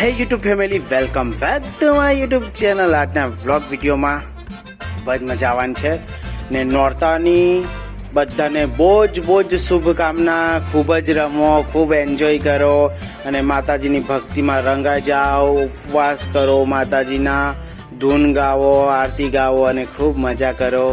Hey YouTube family welcome back to my YouTube channel આજના vlog વિડીયોમાં ખૂબ જ મજા આવવાની છે ને નોરતાની બધાને બહુ જ બહુ જ શુભકામના, ખૂબ જ રમો, ખૂબ એન્જોય કરો અને માતાજીની ભક્તિમાં રંગાઈ જાઓ, ઉપવાસ કરો, માતાજીના ધૂન ગાવો, આરતી ગાવો અને ખૂબ મજા કરો.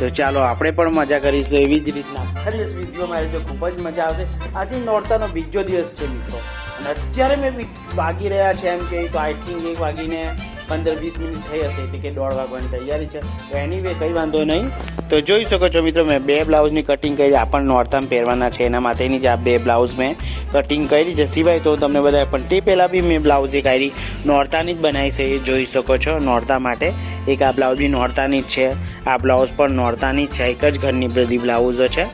તો ચાલો, આપણે પણ મજા કરીશું એવી જ રીતના. ફરી વિડીયોમાં ખૂબ જ મજા આવશે. આજે નોરતાનો બીજો દિવસ છે મિત્રો. અને અત્યારે મેં વાગી રહ્યા છે એમ કે તો આઈ થિંક એક વાગીને પંદર વીસ મિનિટ થઈ હશે, એટલે કે દોઢ વાગવાની તૈયારી છે. તો એની વે કંઈ વાંધો નહીં. તો જોઈ શકો છો મિત્રો, મેં બે બ્લાઉઝની કટિંગ કરી, આ પણ નોરતામાં પહેરવાના છે, એના માટેની જ આ બે બ્લાઉઝ મેં કટિંગ કરી છે. સિવાય તો તમને બધા પણ તે પહેલાં બી મેં બ્લાઉઝ એક આવી નોર્તાની જ બનાવી છે, એ જોઈ શકો છો. નોર્તા માટે એક આ બ્લાઉઝ બી નોર્તાની જ છે. આ બ્લાઉઝ પણ નોર્તાની જ છે, એક જ ઘરની બધી બ્લાઉઝો છે.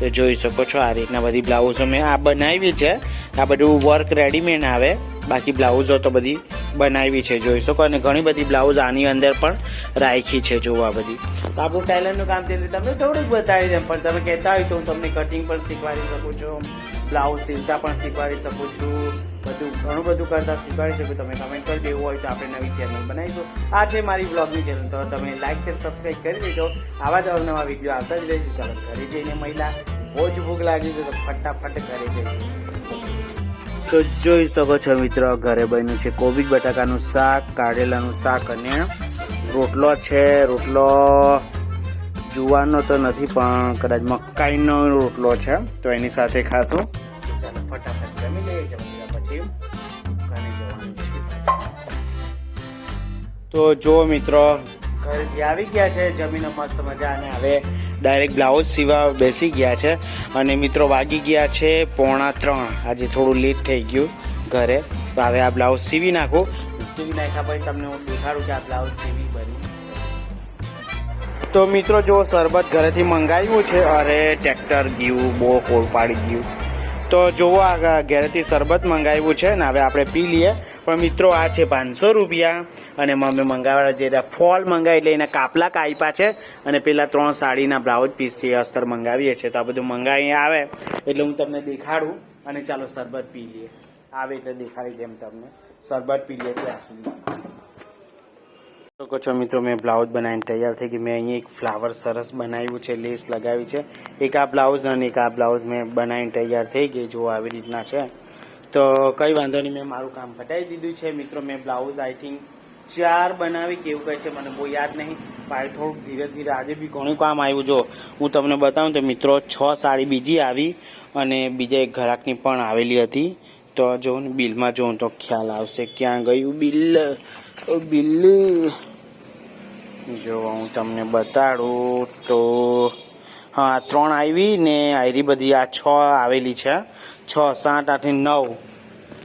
તો જોઈ શકો છો આ રીતના બધી બ્લાઉઝો મેં આ બનાવી છે. આ બધું વર્ક રેડીમેડ આવે. બાકી બ્લાઉઝો તો બધી બનાવી છે, જોઈ શકો. અને ઘણી બધી બ્લાઉઝ આની અંદર પણ રાખી છે, જોવા બધી. તો આપણું ટેલરનું કામ એટલે તમને થોડુંક બતાવી દઉં, પણ તમે કહેતા હોય તો હું તમને કટિંગ પણ શીખવાડી શકું છું બ્લાઉઝ સીવતા પણ શીખવાડી શકું છું, બધું ઘણું બધું કરતા શીખવાડી શકું. તમે કમેન્ટ કરી દેવું હોય તો આપણે નવી ચેનલ બનાવીશું. આ છે મારી બ્લોગની ચેનલ તો તમે લાઈક શેર સબસ્ક્રાઈબ કરી દેજો. આવા જ અવનવા વીડિયો આવતા જ રહેશે. ચાલો, ઘરે જઈને મહિલા, બહુ જ ભૂખ લાગી છે, તો ફટાફટ ઘરે જઈએ. તો જોઈ શકો છો મિત્રો, ઘરે બન્યું છે કોબીજ બટાકાનું શાક કાઢેલાનું શાક અને રોટલો છે. રોટલો જુવારનો તો નથી, પણ કદાચ મકાઈનો રોટલો છે. તો એની સાથે ખાશું. ચાલો ફટાફટ જમી લઈએ પછી જવાનું તો જો મિત્રો ઘરે આવી ગયા છે, જમીનો મસ્ત મજા અને હવે ડાયરેક્ટ બ્લાઉઝ સીવા બેસી ગયા છે અને મિત્રો વાગી ગયા છે પોણા ત્રણ. આજે થોડું લેટ થઈ ગયું ઘરે. તો હવે આ બ્લાઉઝ સીવી નાખું. સીવી નાખ્યા પછી તમને હું દેખાડું કે આ બ્લાઉઝ સીવી બની તો મિત્રો જો શરબત ઘરેથી મંગાવ્યું છે, અરે ટ્રેક્ટર ગયું, બહુ કોળ પાડી ગયું. તો જોવો આ ઘરેથી શરબત મંગાવ્યું છે ને, હવે આપણે પી લઈએ. પણ મિત્રો આ છે પાંચસો રૂપિયા. અને મમ્મી મંગાવેલા જે ફોલ મંગાવી એટલે એના કાપલા કાપ્યા છે. અને પેલા ત્રણ સાડીના બ્લાઉઝ પીસથી અસ્તર મંગાવીએ છીએ. તો આ બધું મંગાવી આવે. એટલે હું તમને દેખાડું. અને ચાલો શરબત પી લઈએ. આવે એટલે દેખાડી દેમ તમને. શરબત પી લઈએ ત્યાં સુધી. શકો છો મિત્રો, મેં બ્લાઉઝ બનાવીને તૈયાર થઈ ગઈ. મેં અહીંયા એક ફ્લાવર સરસ બનાવ્યું છે, લેસ લગાવી છે. એક આ બ્લાઉઝ અને એક આ બ્લાઉઝ મેં બનાવીને તૈયાર થઈ ગઈ. જો આવી રીતના છે. તો કંઈ વાંધો નહીં, મેં મારું કામ પટાવી દીધું છે. મિત્રો, મેં બ્લાઉઝ આઈ થિંક ચાર બનાવી કેવું કહે છે, મને બહુ યાદ નહીં. પણ થોડુંક ધીરે ધીરે આજે બી ઘણું કામ આવ્યું. જો, હું તમને બતાવું તો મિત્રો, છ સાડી બીજી આવી અને બીજા એક ઘરાકની પણ આવેલી હતી. તો જોઉં ને બિલમાં જોઉં તો ખ્યાલ આવશે ક્યાં ગયું બિલ. બિલ. જો, હું તમને બતાડું તો હા ત્રણ આવી ને આયરી બધી આ છ આવેલી છે. છ, સાત, આઠ નવ.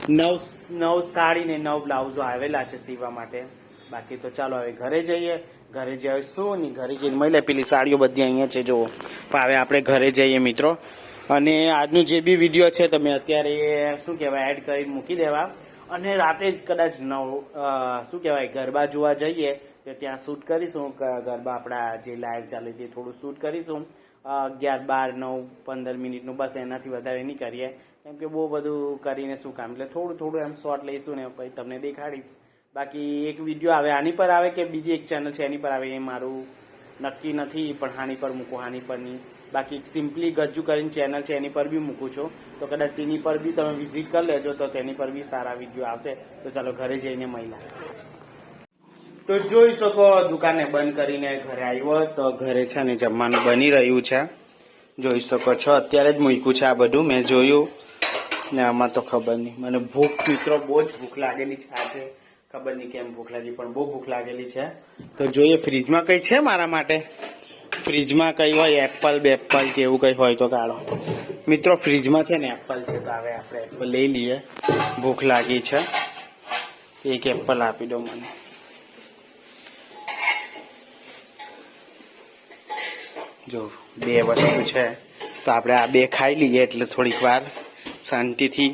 નવ નવ સાડી ને નવ બ્લાઉઝો આવેલા છે સીવા માટે. બાકી તો ચાલો હવે ઘરે જઈએ. ઘરે જઈશું ને ઘરે જઈને મળી લે. પેલી સાડીઓ બધી અહીંયા છે, જુઓ. પણ હવે આપણે ઘરે જઈએ મિત્રો. અને આજનું જે બી વીડિયો છે, તમે અત્યારે શું કહેવાય એડ કરી મૂકી દેવા. અને રાતે જ કદાચ નવ શું કહેવાય, ગરબા જોવા જઈએ, તો ત્યાં શૂટ કરીશું. ગરબા આપણા જે લાઈવ ચાલે તે થોડું શૂટ કરીશું. અગિયાર, બાર, નવ, પંદર મિનિટનું બસ એનાથી વધારે નહીં કરીએ. કેમ કે બહુ બધું કરીને શું કામ? એટલે થોડું થોડું એમ શોર્ટ લઈશું ને પછી તમને દેખાડીશ. બાકી એક વીડિયો આવે આની પર આવે કે બીજી એક ચેનલ છે એની પર આવે એ મારું નક્કી નથી, પણ હાની પર મૂકું, હાની પરની બાકી બાકી સિમ્પલી ગજ્જુ કરીને ચેનલ છે એની પર બી મૂકું છું. તો કદાચ તેની પર બી તમે વિઝિટ કરી લેજો તો તેની પર બી સારા વીડિયો આવશે. તો ચાલો ઘરે જઈને મહિલા. તો જોઈ શકો, દુકાને બંધ કરીને ઘરે આવ્યો તો ઘરે છે ને જમવાનું બની રહ્યું છે. જોઈ શકો છો, અત્યારે જ મૂક્યું છે આ બધું, મેં જોયું. ને આમાં તો ખબર નહીં. મને ભૂખ, મિત્રો, બહુ જ ભૂખ લાગેલી છે આજે. ખબર નહીં કેમ ભૂખ લાગી, પણ બહુ ભૂખ લાગેલી છે. તો જોઈએ, ફ્રીજમાં કઈ છે મારા માટે? ફ્રીજમાં કઈ હોય, એપલ, બેપલ કે એવું કઈ હોય તો કાઢો. મિત્રો, ફ્રીજમાં છે ને એપલ છે, તો હવે આપણે એપલ લઈ લઈએ. ભૂખ લાગી છે. એક એપલ આપી દો મને. જો બે વસ્તુ છે તો આપણે આ બે ખાઈ લઈએ એટલે થોડીક વાર શાંતિથી.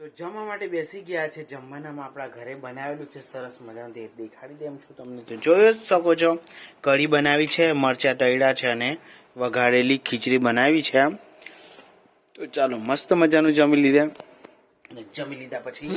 તો જમવા માટે બેસી ગયા છે જમવાનામાં આપણા ઘરે બનાવેલું છે સરસ મજાનું તે દેખાડી દેમ છું તમને તો. જોઈ જ શકો છો કઢી બનાવી છે મરચા તળ્યા છે અને વઘારેલી ખીચડી બનાવી છે તો ચાલો મસ્ત મજાનું જમી લીધે. જમી લીધા પછી.